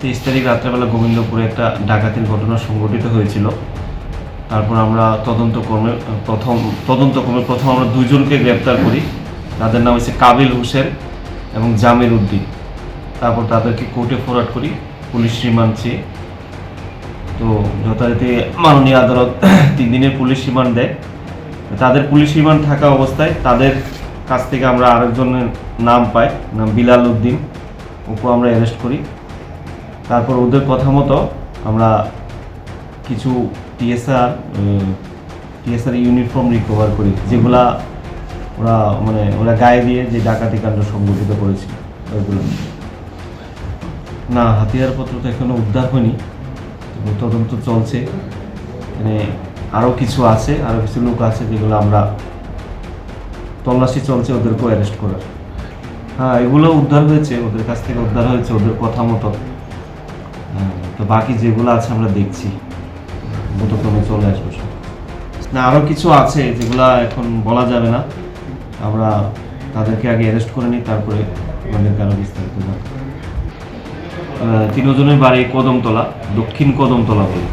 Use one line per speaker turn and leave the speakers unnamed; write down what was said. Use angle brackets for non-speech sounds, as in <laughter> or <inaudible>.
তেইশ তারিখ রাত্রেবেলা গোবিন্দপুরে একটা ডাকাতির ঘটনা সংঘটিত হয়েছিল। তারপর আমরা তদন্ত কর্মে প্রথম তদন্ত কর্মে প্রথম আমরা দুজনকে গ্রেপ্তার করি। তাদের নাম হচ্ছে কাবিল হোসেন এবং জামির উদ্দিন। তারপর তাদেরকে কোর্টে ফরওয়ার্ড করি, পুলিশ রিমান্ড চেয়ে। তো যথারীতি মাননীয় আদালত <clears throat> তিন দিনের পুলিশ রিমান্ড দেয়। তাদের পুলিশ রিমান্ড থাকা অবস্থায় তাদের কাছ থেকে আমরা আরেকজনের নাম পাই, নাম বিলাল উদ্দিন। ওকে আমরা অ্যারেস্ট করি। তারপর ওদের কথা মতো আমরা কিছু টিএসআর টিএসআর ইউনিফর্ম রিকভার করি, যেগুলা ওরা মানে ওরা গায়ে দিয়ে যে ডাকাতি কাণ্ড সংগঠিত করেছিল ওইগুলো। না, হাতিয়ারপত্র তো এখনও উদ্ধার হয়নি তদন্ত চলছে। মানে আরও কিছু আছে আরও কিছু লোক আছে যেগুলো আমরা তল্লাশি চলছে ওদেরকেও অ্যারেস্ট করার। হ্যাঁ এগুলো উদ্ধার হয়েছে, ওদের কাছ থেকে উদ্ধার হয়েছে ওদের কথা মতো। তো বাকি যেগুলো আছে আমরা দেখছি। মতক্রমে চলে আসব সব। না আরও কিছু আছে যেগুলো এখন বলা যাবে না। আমরা তাদেরকে আগে অ্যারেস্ট করে নিই, তারপরে আমাদেরকে আরও বিস্তারিত তিনজনের বাড়ি কদমতলা, দক্ষিণ কদমতলা বলে।